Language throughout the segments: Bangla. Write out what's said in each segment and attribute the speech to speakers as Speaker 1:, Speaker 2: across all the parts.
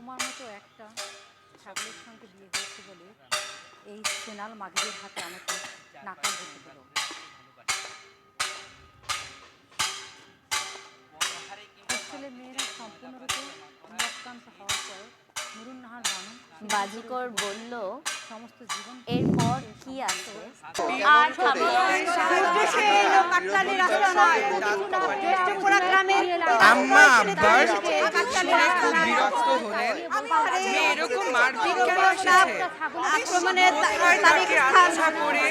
Speaker 1: তোমার মতো একটা ছাগলের সঙ্গে বিয়ে হয়েছে বলে এই সেনাল মাগিদের হাতে আমাকে নাকাল হতে হলো হোস্টেলের মেয়েরা সম্পূর্ণরূপে নিরাক্রান্ত হওয়ার পর নুরুন্নাহার বানু
Speaker 2: বাজিকর বলল
Speaker 1: সমস্ত জীবন
Speaker 2: এরপর কি আছে?
Speaker 3: আর খাব
Speaker 4: আম্মা আব্বার শুনে খুব বিরক্ত হলেন। এরকম মারপিট কেন এসেছে?
Speaker 3: আক্রমণের
Speaker 4: তাকে আচ্ছা করে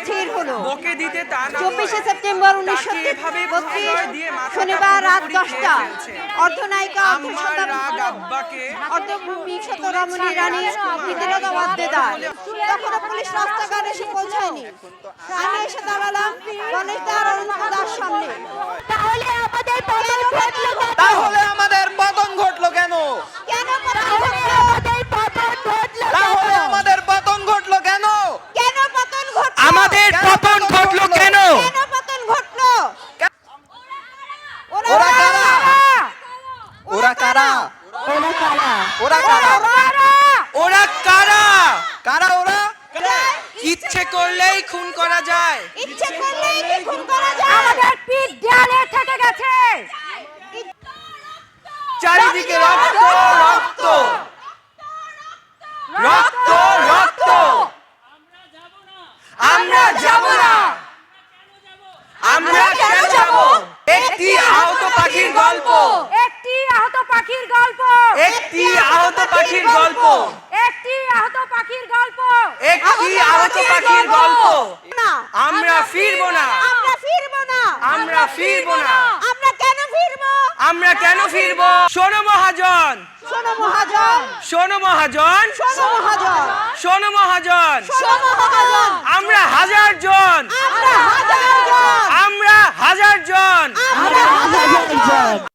Speaker 4: বকে দিতে তা না
Speaker 3: চব্বিশে সেপ্টেম্বর উনিশশো
Speaker 4: দিয়ে
Speaker 3: শনিবার রাত দশটা। অর্ধনায়িকা
Speaker 4: আমার রাগ আব্বাকে
Speaker 3: অর্ধবিংশত রমণী রানী প্রীতিলতা ওয়াদ্দেদার তখনও পুলিশ রাস্তাঘাট এসে পৌঁছায়নি। আমি এসে দাঁড়ালাম। গণেশ দার অরুণ দাস সামনে
Speaker 2: তাহলে আমাদের পতন ঘটলো
Speaker 5: তাহলে আমাদের পতন ঘটলো কেন
Speaker 3: কেন পতন
Speaker 2: তাহলে
Speaker 3: ঘটলো?
Speaker 2: আমাদের পতন ঘটলো
Speaker 5: তাহলে আমাদের পতন ঘটলো কেন
Speaker 3: কেন পতন ঘটলো
Speaker 4: আমাদের পতন ঘটলো কেন
Speaker 3: কেন পতন ঘটলো
Speaker 5: ওরা কারা ওরা কারা
Speaker 2: ওরা কারা
Speaker 5: ওরা কারা
Speaker 4: ওরা কারা
Speaker 5: কারা ওরা
Speaker 4: ইচ্ছে করলেই খুন করা যায়
Speaker 3: ইচ্ছে করলেই কি খুন করা যায়।
Speaker 1: আমাদের পিঠ দেয়ালে থেকে গেছে।
Speaker 4: চারিদিকে রক্ত রক্ত। রক্ত রক্ত। আমরা যাব না। আমরা কেন যাব? একটি আহত পাখির গল্প।
Speaker 1: একটি আহত পাখির গল্প।
Speaker 4: একটি আহত পাখির গল্প।
Speaker 1: একটি আহত পাখির গল্প।
Speaker 4: একটি আহত পাখির গল্প
Speaker 3: না
Speaker 4: আমরা ফিরবো না
Speaker 3: আমরা ফিরবো না
Speaker 4: আমরা ফিরবো না।
Speaker 3: আমরা কেন ফিরবো?
Speaker 4: আমরা কেন ফিরবো? শোনো মহাজন।
Speaker 3: শোনো মহাজন।
Speaker 4: শোনো মহাজন।
Speaker 3: শোনো মহাজন।
Speaker 4: শোনো মহাজন।
Speaker 3: শোনো মহাজন
Speaker 4: আমরা হাজার জন
Speaker 3: আমরা হাজার জন
Speaker 4: আমরা হাজার জন
Speaker 3: আমরা হাজার জন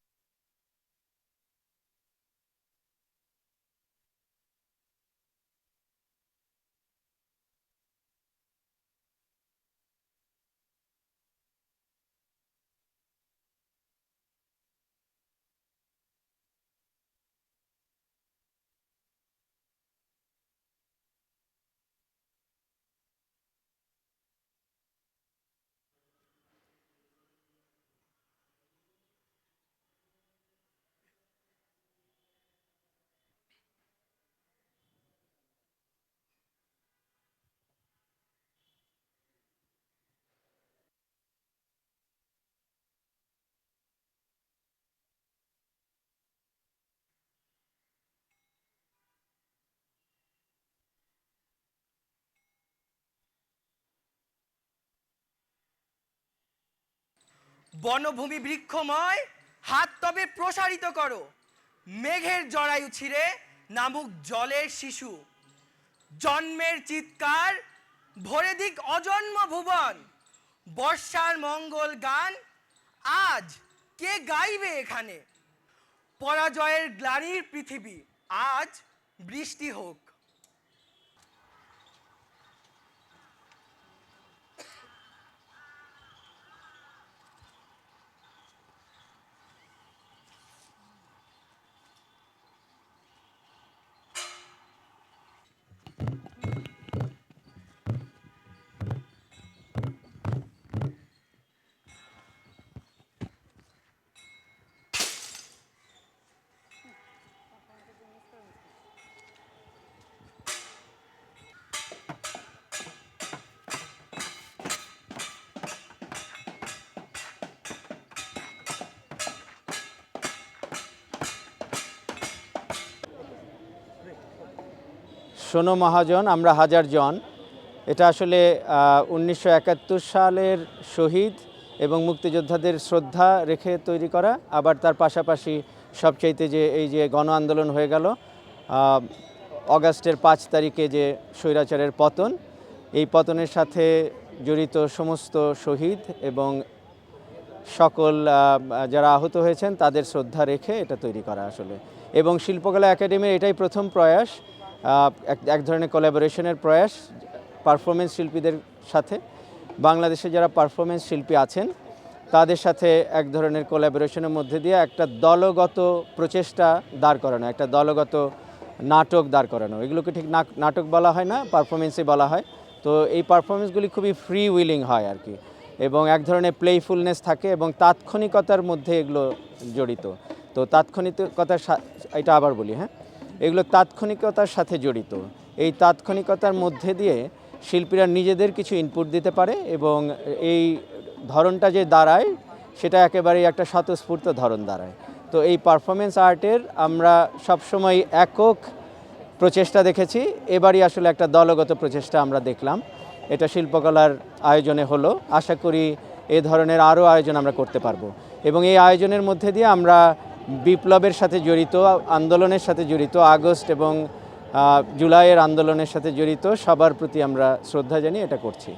Speaker 4: বনভূমি বৃক্ষময়, হাত তবে প্রসারিত করো। মেঘের জরায়ু ছিঁড়ে নামুক জলের শিশু। জন্মের চিৎকার, ভরে দিক অজন্ম ভুবন। বর্ষার মঙ্গল গান, আজ কে গাইবে এখানে? পরাজয়ের গ্লানির পৃথিবী, আজ বৃষ্টি হোক।
Speaker 5: শোনো মহাজন, আমরা হাজার জন। এটা আসলে উনিশশো একাত্তর সালের শহীদ এবং মুক্তিযোদ্ধাদের শ্রদ্ধা রেখে তৈরি করা। আবার তার পাশাপাশি সবচাইতে যে এই যে গণ আন্দোলন হয়ে গেল অগাস্টের পাঁচ তারিখে যে স্বৈরাচারের পতন, এই পতনের সাথে জড়িত সমস্ত শহীদ এবং সকল যারা আহত হয়েছেন, তাদের শ্রদ্ধা রেখে এটা তৈরি করা আসলে। এবং শিল্পকলা একাডেমির এটাই প্রথম প্রয়াস। এক- ধরনের কোলাবোরেশনের প্রয়াস পারফরমেন্স শিল্পীদের সাথে। বাংলাদেশে যারা পারফরমেন্স শিল্পী আছেন, তাদের সাথে এক ধরনের কোলাবোরেশনের মধ্যে দিয়ে একটা দলগত প্রচেষ্টা দাঁড় করানো, একটা দলগত নাটক দাঁড় করানো। এগুলোকে ঠিক নাটক বলা হয় না পারফরমেন্সই বলা হয়। তো এই পারফরমেন্সগুলি খুবই ফ্রি উইলিং হয় আর কি। এবং এক ধরনের প্লেফুলনেস থাকে এবং তাৎক্ষণিকতার মধ্যে এগুলো জড়িত। তো তাৎক্ষণিকতার এটা আবার বলি হ্যাঁ? এগুলো তাৎক্ষণিকতার সাথে জড়িত। এই তাৎক্ষণিকতার মধ্যে দিয়ে শিল্পীরা নিজেদের কিছু ইনপুট দিতে পারে এবং এই ধরনটা যে দাঁড়ায়, সেটা একেবারেই একটা স্বতঃস্ফূর্ত ধরন দাঁড়ায়। তো এই পারফরমেন্স আর্টের আমরা সবসময় একক প্রচেষ্টা দেখেছি। এবারই আসলে একটা দলগত প্রচেষ্টা আমরা দেখলাম। এটা শিল্পকলার আয়োজনে হলো। আশা করি এ ধরনের আরও আয়োজন আমরা করতে পারব। এবং এই আয়োজনের মধ্যে দিয়ে আমরা বিপ্লবের সাথে জড়িত, আন্দোলনের সাথে জড়িত, আগস্ট এবং জুলাইয়ের আন্দোলনের সাথে জড়িত, সবার প্রতি আমরা শ্রদ্ধা জানিয়ে এটা করছি।